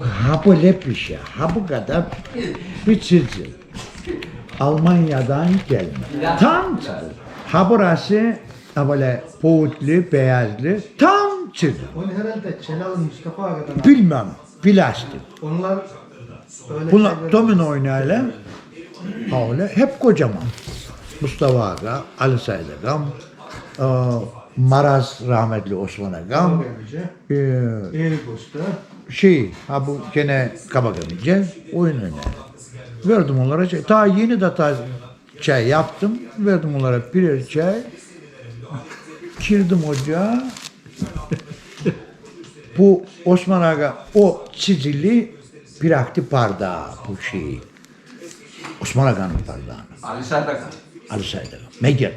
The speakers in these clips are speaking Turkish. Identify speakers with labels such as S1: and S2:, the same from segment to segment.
S1: Ha böyle bir şey. Ha bu kadar bir çizgi. Almanya'dan gelme. Tam çizgi. Ha burası böyle poğutlu, beyazlı. Tam çizgi.
S2: Onu herhalde Celal Mustafa Ağa'dan
S1: Bilmem. Plastik.
S2: Onlar öyle
S1: Bunlar
S2: şeyler-
S1: domino oynayla öyle hep kocaman. Mustafa Aga, Ali Said Agam, e, Maraz rahmetli Osman Agam, e,
S2: Eğri Posta.
S1: şey, ha bu gene Kabagamice oyun oynar. Verdim onlara çay. Ta yeni de ta çay yaptım. Verdim onlara birer çay. Girdim ocağa. bu Osman Aga o çizili bıraktı bardağı bu şeyi. Osman Aga'nın bardağını.
S3: Ali Serdar.
S1: Aga. Meğer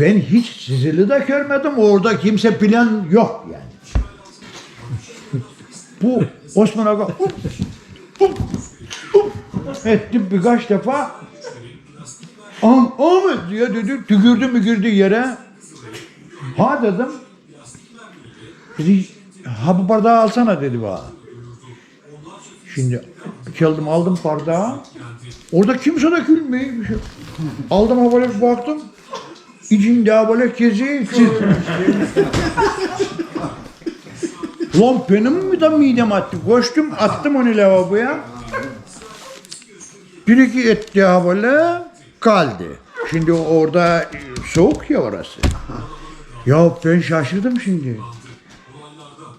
S1: ben hiç çizili de görmedim. Orada kimse bilen yok yani. Bu Osman Aga etti birkaç defa. Am, Ahmet diye dedi, tükürdü mükürdü yere. Ha dedim. Dedi, ha bu bardağı alsana dedi bana. Şimdi geldim aldım bardağı. Orada kimse de gülmüyor. Bir şey. Aldım ha böyle bir baktım. İçinde böyle kezi çizdim. Lan benim mi de midem attı? Koştum attım onu lavaboya. Bir iki etti ha böyle kaldı. Şimdi orada soğuk ya orası. Ya ben şaşırdım şimdi.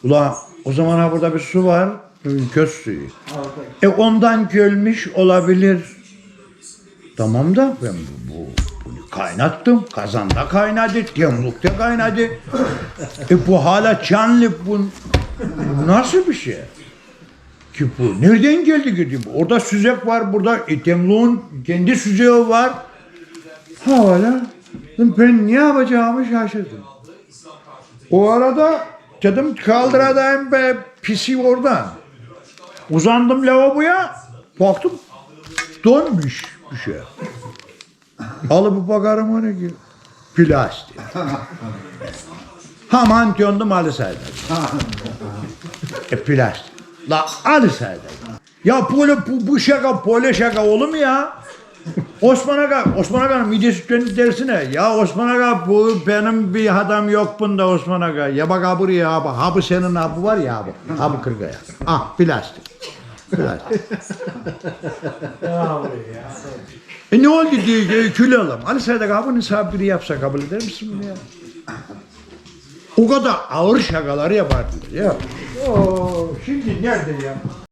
S1: Ulan o zaman ha burada bir su var. Köz suyu. E ondan gölmüş olabilir. Tamam da ben bu, bu, bunu kaynattım. Kazanda kaynadı, demlukta kaynadı. e bu hala canlı bu, bu nasıl bir şey? Ki bu nereden geldi ki? Orada süzek var, burada e, kendi süzeği var. Hala ben ne yapacağımı şaşırdım. O arada dedim kaldıradayım be pisi oradan. Uzandım lavaboya, baktım donmuş bir şey. Alıp bakarım ona ki plastik. Hemen döndüm Ali Said'e. e plastik. La Ali Said'e. Ya böyle bu, bu şaka böyle şaka olur mu ya? Osman Aga, Osman Aga'nın midesi döndü dersine. Ya Osman Aga bu benim bir adam yok bunda Osman Aga. Ya bak ha buraya. Ha bu senin abi var ya. Ha bu kırgaya. Ah plastik. E ne oldu diye kül alalım. Ali Sadık abinin sabiri yapsa kabul eder misin bunu ya? O kadar ağır şakaları yapardılar ya. Oo, şimdi nerede ya?